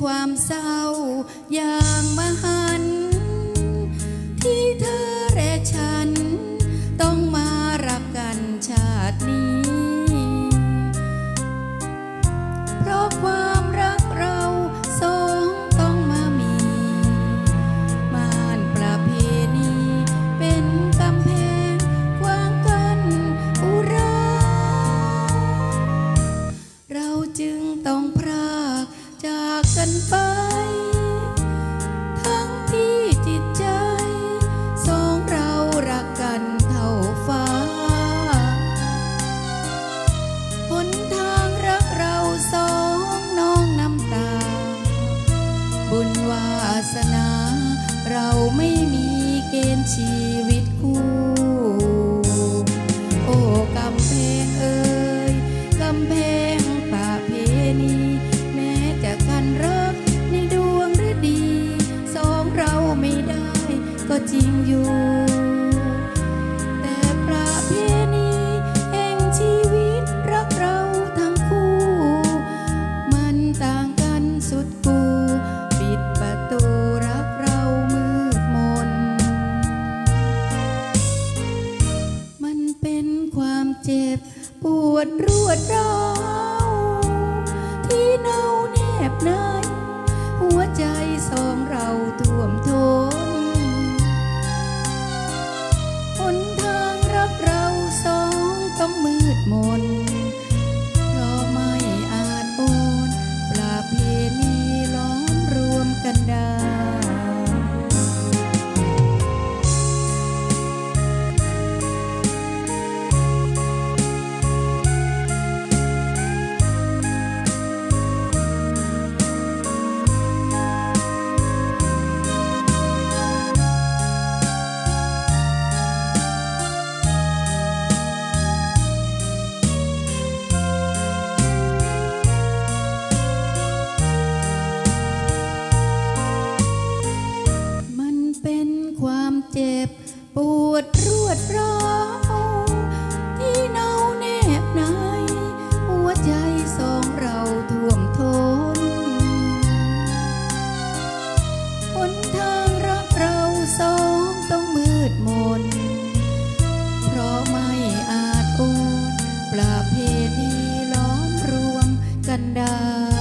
ความเศร้าอย่างมหา กันไป ทั้งที่จิตใจ สองเรารักกันเท่าฟ้าหนทางรักเราสองน้องน้ำตา บุญวาสนา เราไม่มีเกณฑ์ชีวิตคู่ ก็จริงอยู่ แต่ประเพณีแห่งชีวิตรักเราทั้งคู่ มันต่างกันสุดกู ปิดประตูรักเรามืดมน มันเป็นความเจ็บปวดรวดร้าว ที่เน่าแนบในหัวใจสองเราท่วมท้น ปวดรวดร้าวที่เนาแนบในหัวใจสองเราท่วมท้นหนทางรักเราสองต้องมืดมน เพราะไม่อาจโอนปราเพณีล้อมรวมกันได้